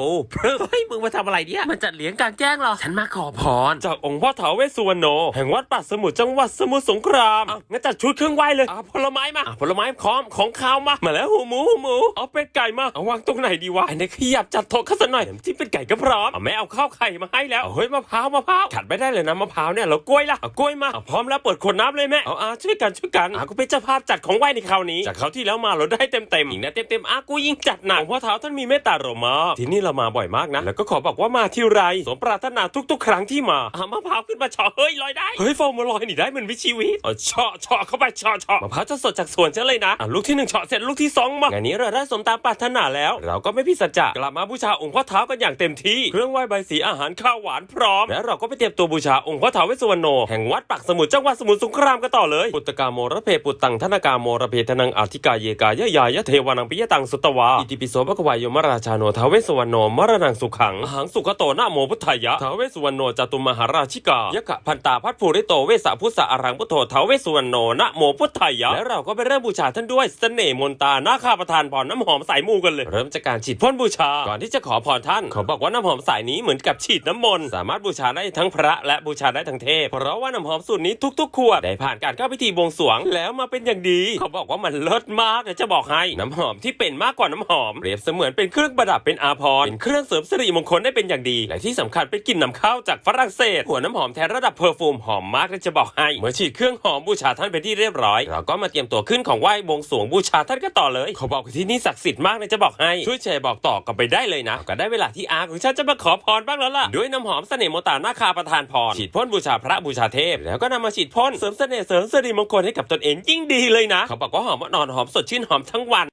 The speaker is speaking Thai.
ปูพรึบเฮ้ยมึงมาทำอะไรเนี่ยมันจัดเลี้ยงกลางแจ้งเหรอ ฉันมาขอพร จากองค์พ่อท้าวเวสสุวรรณโนแห่งวัดป่าสมุทรจังหวัดสมุทรสงครามอะงั้นจัดชุดเครื่องไหว้เลยอะผลไม้มาอะผลไม้พร้อมของข้าวมามาแล้วหูหมูหูหมูเอาเป็ดไก่มาเอาวางตรงไหนดีวะไอ้นี่ขยับจัดโต๊ะข้าซะหน่อยน้ำจิ้มเป็นไก่ก็พร้อมเอาแม่เอาข้าวไข่มาให้แล้วเอาเฮ้ยมะพร้าวมะพร้าวขัดไม่ได้เลยนะมะพร้าวเนี่ยเรากล้วยละเอากล้วยมาเอาพร้อมแล้วเปิดขวดน้ำเลยแม่เอาอะช่วยกันช่วยกันอะกูเป็นเจ้าภาพจัดของไหว้ในคราวนี้ จากคราวที่แล้วมาเราได้เต็มเต็มๆอีกนะเต็มเต็มๆอะกูยิ่งจัดหนักเพราะเท้าท่านมีเมตตาเรามากที่นี่เรามาบ่อยมากนะ แล้วก็ขอบอกว่ามาที่ไรสมปรารถนาทุก ๆ ครั้งที่มาอะมะพร้าวขึ้นมาเฉาะเฮ้ยลอยได้ เฮ้ยโฟมมาลอยหนีได้เหมือนวิชีวิตเอาเฉาะเฉาะเข้าไปเฉาะเฉาะมะพร้าวจะสดจากสวนฉันเลยนะอะลูกที่หนึ่งเฉาะเสร็จลูกที่สองมางานนี้เราได้สมตามปรารถนาแล้ว เราก็ไม่พิสัจจะกลับมาบูชาองค์พ่อเท้ากันอย่างเต็มที่เครื่องไหว้ใบสีอาหารข้าวหวานพร้อม และเราก็ไปเตรียมตัวบูชาองค์พ่อเท้าเวสสุวรรณโนแห่งวัดปักสมุทรจังหวัดสมุทรสงครามกันต่อเลยปุตตกาโมระเพปุตตังธนกาโมระเพทนังอาทิกาเยกายะยายะเทวานังปิยตังสุตวาอิติปิโสภควายโยมราชาโนท้าวเวสสุวรรณโนมรณังสุขังอหังสุขโตนะโมพุทธายะท้าวเวสสุวรรณโนจตุมหาราชิกายะกะพันตาพัทภูริโตเวสสะพุทธะอรังพุทโธท้าวเวสสุวรรณโนนะโมพุทธายะและเราก็ไปเริ่มบูชาท่านด้วยเสน่ห์มนตาหน้าข้าประทานพรน้ำหอมสายมูกันเลย เริ่มจากการฉีดพ่นบูชา ก่อนที่จะขอพรท่านเขาบอกว่าน้ำหอมสายนี้เหมือนกับฉีดน้ำมนต์สามารถบูชาได้ทั้งพระและบูชาได้ทั้งเทพ เพราะว่าน้ำหอมสูตรนี้ทุกๆขวดได้ผ่านการเข้าพิธีบวงสรวงแล้วมาเป็นอย่างดี เขาบอกว่ามันเลิศมากเดี๋ยวจะบอกให้น้ำหอมที่เป็นมากกว่าน้ำหอมเปรียบเสมือนเป็นเครื่องประดับเป็นอาภรณ์เป็นเครื่องเสริมสิริมงคลได้เป็นอย่างดี และที่สำคัญเป็นกลิ่นนำเข้าจากฝรั่งเศส หัวน้ำหอมแทนระดับเพอร์ฟูมหอมมากเดี๋ยวจะบอกให้ เมื่อฉีดเครื่องหอมบูชาท่านเป็นที่เรียบร้อย เราก็มาเตรียมตัวขึ้นของไหว้บวงสรวงบูชาท่านก็ต่อเลย เขาบอกว่าที่นี่ศักดิ์สิทธิ์มากเลยจะบอกให้ ช่วยแชร์บอกต่อกันไปได้เลยนะ ก็ได้เวลาที่อาของฉันจะมาขอพรบ้างแล้วล่ะ ด้วยน้ำหอมเสน่ห์โมตาหน้าคาประทานพร ฉีดพ่นบูชาพระบูชาเทพ แล้วก็นำมาฉีดพ่นเสริมเสน่ห์เสริมสิริมงคลให้กับตนเองยิ่งดีเลยนะ เขาบอกว่าหอมอ่อนหอมสดชื่นหอมทั้งวัน